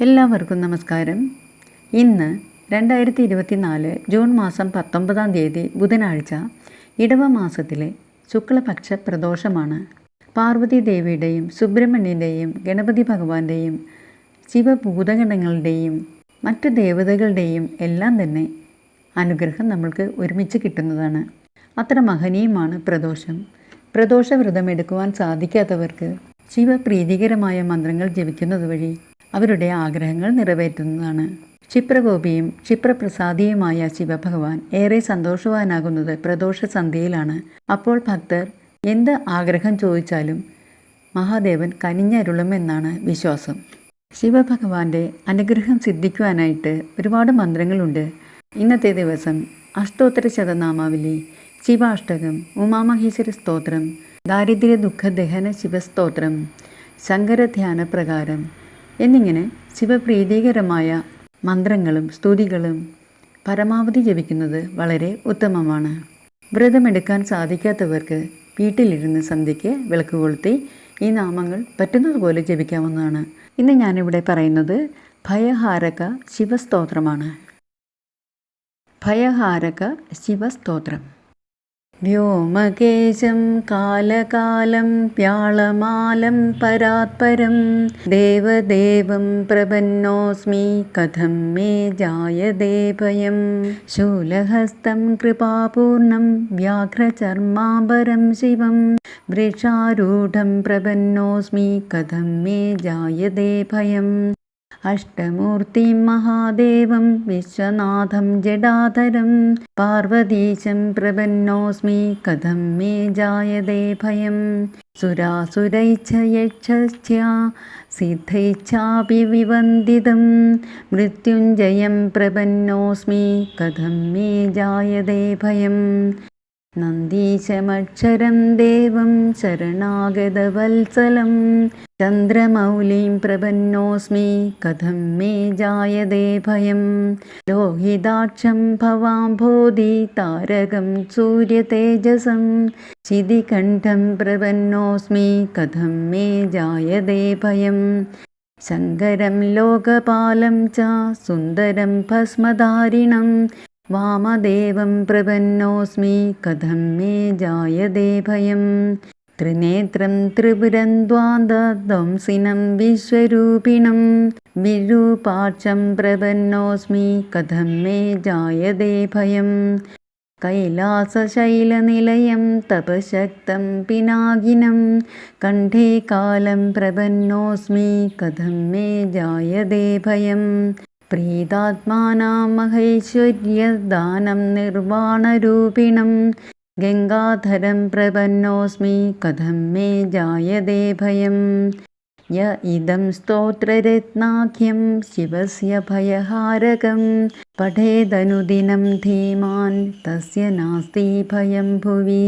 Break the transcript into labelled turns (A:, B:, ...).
A: എല്ലാവർക്കും നമസ്കാരം. ഇന്ന് രണ്ടായിരത്തി ഇരുപത്തി നാല് ജൂൺ മാസം പത്തൊമ്പതാം തീയതി ബുധനാഴ്ച ഇടവ മാസത്തിലെ ശുക്ലപക്ഷ പ്രദോഷമാണ്. പാർവതി ദേവിയുടെയും സുബ്രഹ്മണ്യന്റെയും ഗണപതി ഭഗവാന്റെയും ശിവഭൂതഗണങ്ങളുടെയും മറ്റു ദേവതകളുടെയും എല്ലാം തന്നെ അനുഗ്രഹം നമ്മൾക്ക് ഒരുമിച്ച് കിട്ടുന്നതാണ്. അത്ര മഹനീയമാണ് പ്രദോഷം. പ്രദോഷ വ്രതം എടുക്കുവാൻ സാധിക്കാത്തവർക്ക് ശിവപ്രീതികരമായ മന്ത്രങ്ങൾ ജപിക്കുന്നത് വഴി അവരുടെ ആഗ്രഹങ്ങൾ നിറവേറ്റുന്നതാണ്. ക്ഷിപ്രഗോപിയും ക്ഷിപ്രപ്രസാദിയുമായ ശിവഭഗവാൻ ഏറെ സന്തോഷവാനാകുന്നത് പ്രദോഷ സന്ധ്യയിലാണ് അപ്പോൾ ഭക്തർ എന്ത് ആഗ്രഹം ചോദിച്ചാലും മഹാദേവൻ കനിഞ്ഞരുളുമെന്നാണ് വിശ്വാസം. ശിവഭഗവാന്റെ അനുഗ്രഹം സിദ്ധിക്കുവാനായിട്ട് ഒരുപാട് മന്ത്രങ്ങളുണ്ട്. ഇന്നത്തെ ദിവസം അഷ്ടോത്തര ശതനാമാവലി ശിവാഷ്ടകം ഉമാമഹേശ്വര സ്തോത്രം ദാരിദ്ര്യ ദുഃഖദഹന ശിവസ്തോത്രം ശങ്കരധ്യാന പ്രകാരം എന്നിങ്ങനെ ശിവപ്രീതികരമായ മന്ത്രങ്ങളും സ്തുതികളും പരമാവധി ജപിക്കുന്നത് വളരെ ഉത്തമമാണ്. വ്രതമെടുക്കാൻ സാധിക്കാത്തവർക്ക് വീട്ടിലിരുന്ന് സന്ധ്യയ്ക്ക് വിളക്ക് കൊളുത്തി ഈ നാമങ്ങൾ പറ്റുന്നതുപോലെ ജപിക്കാവുന്നതാണ്. ഇന്ന് ഞാനിവിടെ പറയുന്നത് ഭയഹാരക ശിവസ്തോത്രമാണ്. ഭയഹാരക ശിവസ്തോത്രം. व्योमकेशं कालकालं प्याळमालं परात्परं देवदेवं प्रपन्नोऽस्मि कथं मे जायते भयं शूलहस्तं कृपापूर्णं व्याघ्रचर्माबरं शिवं वृषारूढं प्रपन्नोऽस्मि कथं मे जायते भयम् അഷ്ടമൂർത്തിം മഹാദേവം വിശ്വനാഥം ജഡാധരം. പാർവതീശം പ്രപന്നോസ്മി കഥം മേ ജായതേ ഭയം. സുരാസുരൈച്ഛയക്ഷ സിദ്ധൈച്ഛാപി വിവന്ദിതം മൃത്യുഞ്ജയം പ്രപന്നോസ്മി കഥം മേ ജായതേ ഭയം. നന്ദീശമക്ഷരം ദേവം ശരണാഗതവത്സലം. ചന്ദ്രമൗലിം പ്രപന്നോസ്മി കഥം മേ ജായതേ ഭയം. ലോഹിതാക്ഷം ഭവാംബോധി താരകം സൂര്യതേജസം ചിതികണ്ഠം പ്രപന്നോസ്മി കഥം മേ ജായതേ ഭയം. ശങ്കരം ലോകപാലം ച സുന്ദരം ഭസ്മധാരിണം. വാമദേവം പ്രപന്നോസ്മി കഥം മേ ജായതേ ഭയം ത്രിനേത്രം ത്രിപുരന്ദ്വാന്തംസിനം വിശ്വരൂപിണം വിരൂപാക്ഷം പ്രപന്നോസ്മി കഥം മേ ജായതേ ഭയം കൈലാസശൈലനിലയം തപശക്തം പിനാകിനം കണ്ഠേ കാലം പ്രപന്നോസ്മി കഥം മേ ജായതേ ഭയം പ്രീതാത്മാനാം മഹൈശ്വര്യദാനം നിർവാണരൂപിണം. ഗംഗാധരം പ്രപന്നോസ്മി കഥം മേ ജായതേ ഭയം. യ ഇദം സ്തോത്രരത്നാഖ്യം ശിവസ്യ ഭയഹാരകം. പഠേതനുദിനം ധീമാൻ തസ്യ നാസ്തി ഭയം ഭുവി.